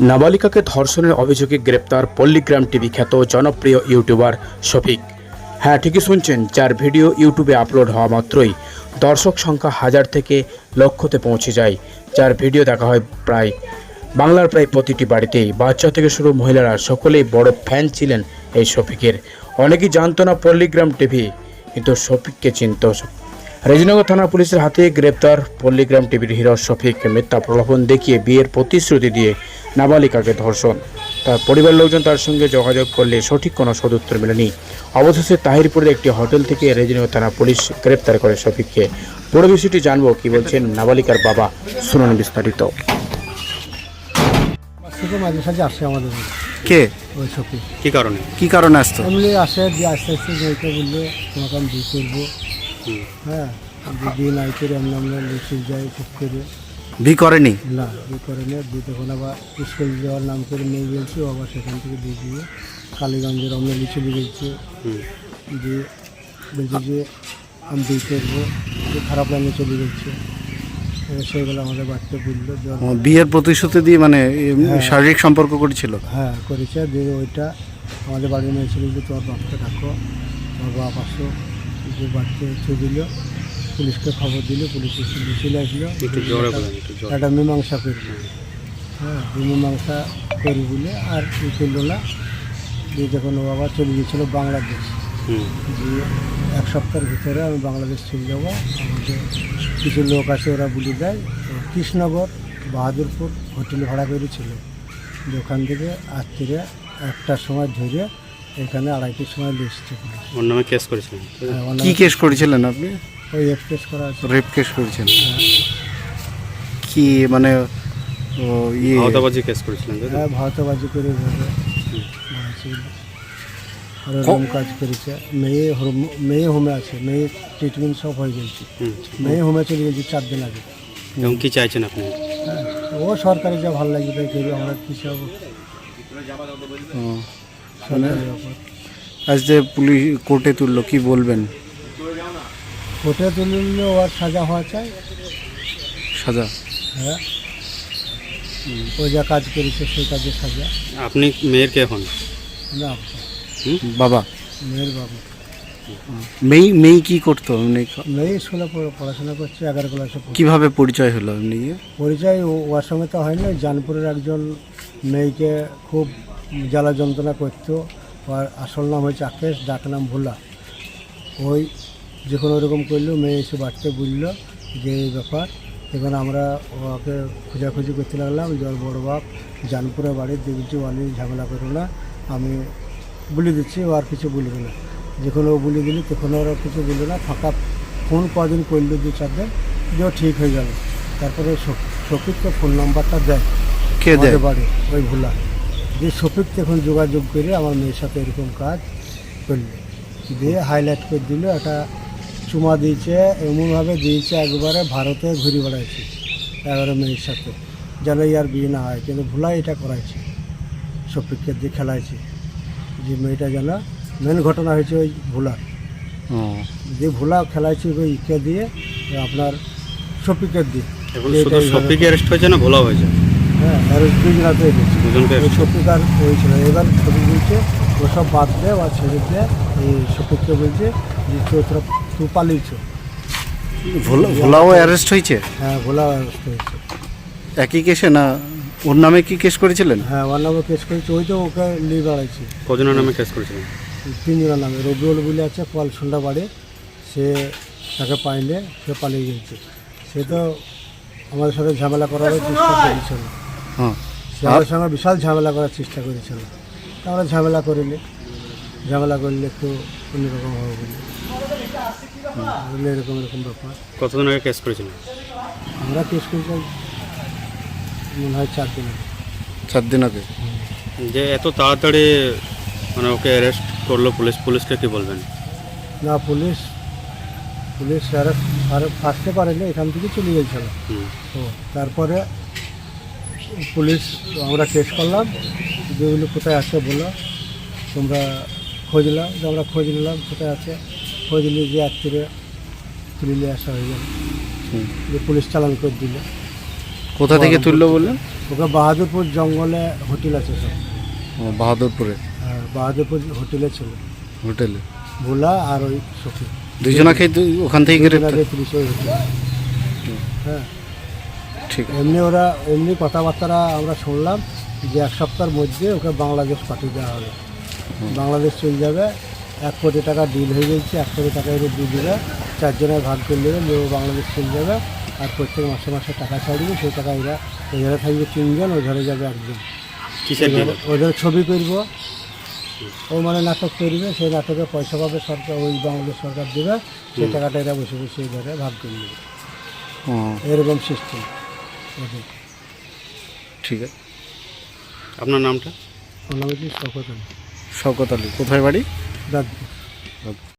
নাবালিকাকে ধর্ষণের অভিযোগে গ্রেপ্তার পল্লীগ্রাম টিভি খ্যাত জনপ্রিয় ইউটিউবার শফিক। হ্যাঁ ঠিকই শুনছেন, যার ভিডিও ইউটিউবে আপলোড হওয়া মাত্রই দর্শক সংখ্যা হাজার থেকে লক্ষতে পৌঁছে যায়, যার ভিডিও দেখা হয় প্রায়, বাংলার প্রায় প্রতিটি বাড়িতেই। বাচ্চা থেকে শুরু মহিলারা সকলেই বড় ফ্যান ছিলেন এই শফিকের। অনেকেই জানতো না পল্লীগ্রাম টিভি, কিন্তু শফিককে চিনত রেজিনগর থানা পুলিশের হাতে গ্রেপ্তার পল্লীগ্রাম টিভির হিরো শফিক মিথ্যা প্রলোভন দেখিয়ে বিয়ের প্রতিশ্রুতি দিয়ে নাবালিকাকে ধর্ষণ। তার পরিবার লোকজন তার সঙ্গে যোগাযোগ করলে সঠিক কোনো সদুত্তর মেলেনি। অবশেষে তাহিরপুরের একটি হোটেল থেকে রেজিনগর থানা পুলিশ গ্রেপ্তার করে শফিককে। পুরো বিষয়টি জানব কি বলছেন নাবালিকার বাবা শুনুন বিস্তারিত। মাঝে সাঝে আসে আমাদের কে? ওই কি কারণে? কি কারণে আসতো? এমনি আসে আস্তে আস্তে বলল তোমাকে আমি বিয়ে করব। হ্যাঁ নাই করে আমরা আমরা লিখে যাই ঠিক করে। বি করেনি? না বিয়ে করে না তখন আবার স্কুল যাওয়ার নাম করে বলছে আবার সেখান থেকে দিয়ে দিয়ে কালীগঞ্জের গেছে দিয়ে বলছে যে আমি বিয়ে করব। খারাপ লাইনে চলে গেছে। আমাদের বাড়িতে বলল বিয়ের প্রতিশ্রুতি দিয়ে মানে এম, শারীরিক সম্পর্ক করেছিল? হ্যাঁ করেছে। দিয়ে ওইটা আমাদের বাড়ির মেয়ে ছিল যে তোমার বাপকে ডাকো তোমার বাপ আসো যে বাড়িতে এসে দিল পুলিশকে খবর দিল পুলিশ এসে চলে আসলো। একটু মীমাংসা করব হ্যাঁ মীমাংসা করি বলে আর ই করল না যে যখন ও আবার চলে গিয়েছিল বাংলাদেশ দিয়ে এক সপ্তাহের ভিতরে আমি বাংলাদেশ চলে যাব। আমাদের কিছু লোক আছে ওরা বলে দেয় তো কৃষ্ণনগর বাহাদুরপুর হোটেল ভাড়া করেছিল। ওখান থেকে রাত্রিরে একটার সময় ধরে এখানে আড়াইটির সময় ওর নামে কেস করেছিলেন? হ্যাঁ, ওর কি নামে- কেস করেছিলেন আপনি? ওই এক্সপ্রেস করা আছে। রেপ কেস করেছেন কি মানে ও ইয়ে? আওতাবাজি কেস করেছিলেন তাই তো? হ্যাঁ ভারতবাজি করে মারছিল। আর কাজ করেছে। মেয়ে হোম- মেয়ে হোমে আছে মেয়ে ট্রিটমেন্ট সব হয়ে গেছে। হুম। মেয়ে হোমে চলে গেছে চার দিন আগে। এবং কি চাইছেন আপনি? হ্যাঁ ও সরকারি যা ভালো লাগবে তাই করবে আমরা কী সব ও, ব্যাপার আজ যে পুলিশ কোর্টে তুললো কি বলবেন? কোর্টে তুললে ওর সাজা হওয়া চাই। সাজা? হ্যাঁ। ও যা কাজ করেছে সেই কাজে সাজা। আপনি মেয়ের কে হন? না বাবা? মেয়ের বাবা। মেয়ে মেয়ে কি করতো? এমনি মেয়ে স্কুলে পড়াশোনা করছে এগারো ক্লাসে। কীভাবে পরিচয় হলো এমনি পরিচয় ও- ওর সঙ্গে তো হয়নি জানপুরের একজন মেয়েকে খুব জ্বালা যন্ত্রণা করতো ওর আসল নাম হয়েছে আকেশ ডাক নাম ভোলা। ওই যে কোনো রকম করল মেয়ে এসে বাড়িতে বলল যে এই ব্যাপার। এখন আমরা ওকে খোঁজাখুঁজি করতে লাগলাম ওর বড়ো বাপ জানপুরে বাড়ি দেখছি অনেক ঝামেলা করো না। আমি বলে দিচ্ছি ও আর কিছু বলবে না। যখন ও বলে দিলি তখন ওরা কিছু বলল না। ফাঁকা ফোন কদিন করল দু চার দিন যে ও ঠিক হয়ে গেল তারপরে শফ- শফিককে ফোন নাম্বারটা দেয় কে দেয়? বাড়ি ওই ভোলা। যে শফিক এখন যোগাযোগ করে আমার মেয়ের সাথে এরকম কাজ করল। দিয়ে হাইলাইট করে দিল একটা চুমা দিয়েছে এমনভাবে দিয়েছে একবারে ভারতে ঘুরে বেড়াইছে এগারো মেয়ের সাথে। যেন ইয়ার বিয়ে না হয় কিন্তু ভোলা এটা করাইছে শফিককে দিয়ে খেলাইছে যে মেয়েটা যেন মেন ঘটনা হয়েছে ওই ভোলা ও, যে ভোলা খেলাইছে ওই ইকে দিয়ে আপনার শফিকের দিয়ে। সফিকে অ্যারেস্ট হয়েছে না ভোলা হয়েছে? হ্যাঁ দুজনাতে ওই এবার শফিক বলছে ওসব বাদ দে বা ছেড়ে দে এই শফিককে বলছে যে তুই তোরা তুই পালিয়েছ ভোলা ভোলাও অ্যারেস্ট হয়েছে? হ্যাঁ ভোলা হয়েছে। একই কেসে না ওর নামে কি কেস করেছিলেন? হ্যাঁ ওর নামে কেস করেছে ওই তো ওকে নিয়ে বেড়াইছে। কজনের নামে কেস করেছিলেন? তিনজনের নামে রবিউল বলে আছে কল সন্ধ্যা বাড়ি সে তাকে পাইলে সে পালিয়ে গেছে। সে তো আমাদের সাথে ঝামেলা করার চেষ্টা করেছিল। সে আমাদের সঙ্গে বিশাল ঝামেলা করার চেষ্টা করেছিল। তা আমরা ঝামেলা করিলে ঝামেলা করলে একটু অন্যরকম হবে বলে। বললে এরকম এরকম ব্যাপার। কতদিন আগে কেস করেছিলেন আমরা কেস করতে মনে হয় চার দিন আগে। চার দিন আগে? যে এত তাড়াতাড়ি মানে ওকে অ্যারেস্ট করল পুলিশ পুলিশকে কি বলবেন? না পুলিশ পুলিশ আর আর ফাঁসতে পারেনি এখান থেকে চলে গেছিল। তো তারপরে পুলিশ আমরা কেস করলাম। যেগুলো কোথায় আছে বলো। তোমরা খোঁজলাম যে আমরা খোঁজ নিলাম কোথায় আছে। খোঁজ নিয়ে যে রাত্রিরে তুলে নিয়ে আসা হয়ে গেল। যে পুলিশ চালান করে দিল। কোথা থেকে তুললো বললেন ওকে বাহাদুরপুর জঙ্গলে হোটেল আছে সব। বাহাদুরপুরে? হ্যাঁ, বাহাদুরপুর হোটেলে ছিল। হোটেলে? ভোলা আর ওই সখী। দুজনাকে ওখান থেকে হ্যাঁ। ঠিক এমনি ওরা এমনি কথাবার্তা আমরা শুনলাম যে এক সপ্তাহের মধ্যে ওকে বাংলাদেশ পাঠিয়ে দেওয়া হবে। বাংলাদেশ চলে যাবে এক কোটি টাকা ডিল হয়ে গেছে এক কোটি টাকা এর দিয়ে দেবে চারজনের ভাগ করে দেবে নিয়ে ও বাংলাদেশ চলে যাবে আর প্রত্যেক মাসে মাসে টাকা ছাড়বে সেই টাকা এরা ওই ধারে থাকবে তিনজন ওই ধারে যাবে একজন। ডিল ওদের ছবি করব ও মানে নাটক করবে সেই নাটকে পয়সা পাবে সরকার ওই বাংলাদেশ সরকার দেবে সেই টাকাটা এরা বসে বসে এই ধারে ভাগ করে নেবে। এরকম সিস্টেম ঠিক আছে। আপনার নামটা? শকত আলী। শকত আলী। কোথায় বাড়ি? দাঁত